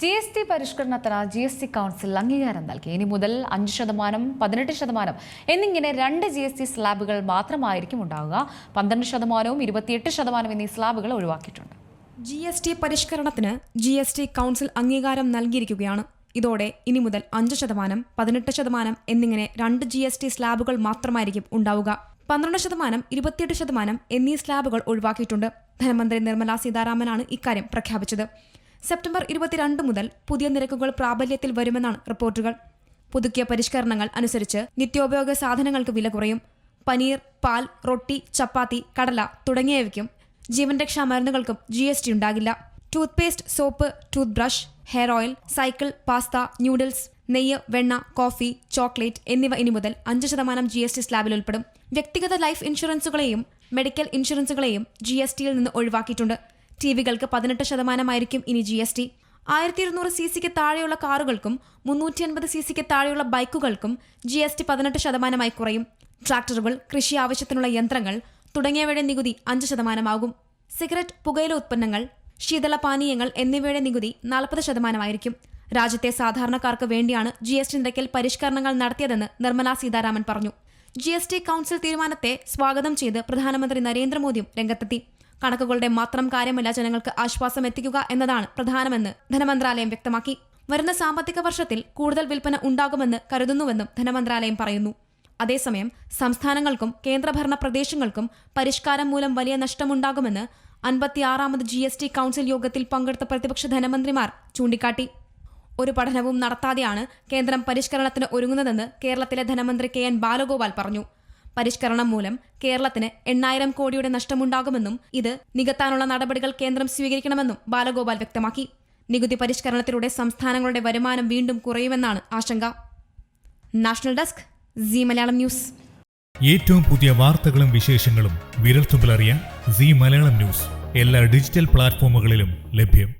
G S T പരിഷ്കരണത്തിന് G S T council അംഗീകാരം നൽകി. ഇനി മുതൽ അഞ്ച് ശതമാനം പതിനെട്ട് ശതമാനം എന്നിങ്ങനെ രണ്ട് ജി എസ് ടി സ്ലാബുകൾ മാത്രമായിരിക്കും ഉണ്ടാവുക. പന്ത്രണ്ട് ശതമാനവും ഇരുപത്തിയെട്ട് ശതമാനം എന്നീ സ്ലാബുകൾ ഒഴിവാക്കിയിട്ടുണ്ട്. ജി എസ് ടി പരിഷ്കരണത്തിന് ജി എസ് ടി കൗൺസിൽ അംഗീകാരം നൽകിയിരിക്കുകയാണ്. ഇതോടെ ഇനി മുതൽ അഞ്ച് ശതമാനം പതിനെട്ട് ശതമാനം എന്നിങ്ങനെ രണ്ട് ജി എസ് ടി സ്ലാബുകൾ മാത്രമായിരിക്കും ഉണ്ടാവുക. പന്ത്രണ്ട് ശതമാനം ഇരുപത്തിയെട്ട് ശതമാനം എന്നീ സ്ലാബുകൾ ഒഴിവാക്കിയിട്ടുണ്ട്. ധനമന്ത്രി നിർമ്മല സീതാരാമനാണ് ഇക്കാര്യം പ്രഖ്യാപിച്ചത്. സെപ്റ്റംബർ ഇരുപത്തിരണ്ട് മുതൽ പുതിയ നിരക്കുകൾ പ്രാബല്യത്തിൽ വരുമെന്നാണ് റിപ്പോർട്ടുകൾ. പുതുക്കിയ പരിഷ്കരണങ്ങൾ അനുസരിച്ച് നിത്യോപയോഗ സാധനങ്ങൾക്ക് വില കുറയും. പനീർ പാൽ റൊട്ടി ചപ്പാത്തി കടല തുടങ്ങിയവയ്ക്കും ജീവൻ രക്ഷാ മരുന്നുകൾക്കും ജി എസ് ടി ഉണ്ടാകില്ല. Toothpaste soap toothbrush hair oil cycle pasta noodles നെയ്യ് വെണ്ണ കോഫി ചോക്ലേറ്റ് എന്നിവ ഇനി മുതൽ അഞ്ച് ശതമാനം ജി എസ് ടി സ്ലാബിൽ ഉൾപ്പെടും. വ്യക്തിഗത ലൈഫ് ഇൻഷുറൻസുകളെയും മെഡിക്കൽ ഇൻഷുറൻസുകളെയും ജി എസ് ടിയിൽ നിന്ന് ഒഴിവാക്കിയിട്ടുണ്ട്. ടി വികൾക്ക് പതിനെട്ട് ശതമാനമായിരിക്കും ഇനി ജി എസ് ടി. ആയിരത്തി ഇരുന്നൂറ് സി സിക്ക് താഴെയുള്ള കാറുകൾക്കും മുന്നൂറ്റി അൻപത് സി സിക്ക് താഴെയുള്ള ബൈക്കുകൾക്കും ജി എസ് ടി പതിനെട്ട് ശതമാനമായി കുറയും. ട്രാക്ടറുകൾ കൃഷി ആവശ്യത്തിനുള്ള യന്ത്രങ്ങൾ തുടങ്ങിയവയുടെ നികുതി അഞ്ച് ശതമാനമാകും. സിഗരറ്റ് പുകയില ഉത്പന്നങ്ങൾ ശീതളപാനീയങ്ങൾ എന്നിവയുടെ നികുതി നാൽപ്പത് ശതമാനമായിരിക്കും. രാജ്യത്തെ സാധാരണക്കാർക്ക് വേണ്ടിയാണ് ജി എസ് ടി നിരക്കിൽ പരിഷ്കരണങ്ങൾ നടത്തിയതെന്ന് നിർമ്മലാ സീതാരാമൻ പറഞ്ഞു. ജി എസ് ടി കൗൺസിൽ തീരുമാനത്തെ സ്വാഗതം ചെയ്ത് പ്രധാനമന്ത്രി നരേന്ദ്രമോദിയും രംഗത്തെത്തി. കണക്കുകളുടെ മാത്രം കാര്യമല്ല ജനങ്ങൾക്ക് ആശ്വാസം എത്തിക്കുക എന്നതാണ് പ്രധാനമെന്ന് ധനമന്ത്രാലയം വ്യക്തമാക്കി. വരുന്ന സാമ്പത്തിക വർഷത്തിൽ കൂടുതൽ വിൽപ്പന ഉണ്ടാകുമെന്ന് കരുതുന്നുവെന്നും ധനമന്ത്രാലയം പറയുന്നു. അതേസമയം സംസ്ഥാനങ്ങൾക്കും കേന്ദ്രഭരണ പ്രദേശങ്ങൾക്കും പരിഷ്കാരം മൂലം വലിയ നഷ്ടമുണ്ടാകുമെന്ന് അൻപത്തിയാറാമത് ജി എസ് ടി കൗൺസിൽ യോഗത്തിൽ പങ്കെടുത്ത പ്രതിപക്ഷ ധനമന്ത്രിമാർ ചൂണ്ടിക്കാട്ടി. ഒരു പഠനവും നടത്താതെയാണ് കേന്ദ്രം പരിഷ്കരണത്തിന് ഒരുങ്ങുന്നതെന്ന് കേരളത്തിലെ ധനമന്ത്രി കെ എൻ ബാലഗോപാൽ പറഞ്ഞു. പരിഷ്കരണം മൂലം കേരളത്തിന് എണ്ണായിരം കോടിയുടെ നഷ്ടമുണ്ടാകുമെന്നും ഇത് നികത്താനുള്ള നടപടികൾ കേന്ദ്രം സ്വീകരിക്കണമെന്നും ബാലഗോപാൽ വ്യക്തമാക്കി. നികുതി പരിഷ്കരണത്തിലൂടെ സംസ്ഥാനങ്ങളുടെ വരുമാനം വീണ്ടും കുറയുമെന്നാണ് ആശങ്ക. National desk C Malayalam news. ഏറ്റവും പുതിയ വാർത്തകളും വിശേഷങ്ങളും വിരൽത്തുമ്പിലറിയാൻ സി മലയാളം ന്യൂസ്. എല്ലാ ഡിജിറ്റൽ പ്ലാറ്റ്ഫോമുകളിലും ലഭ്യം.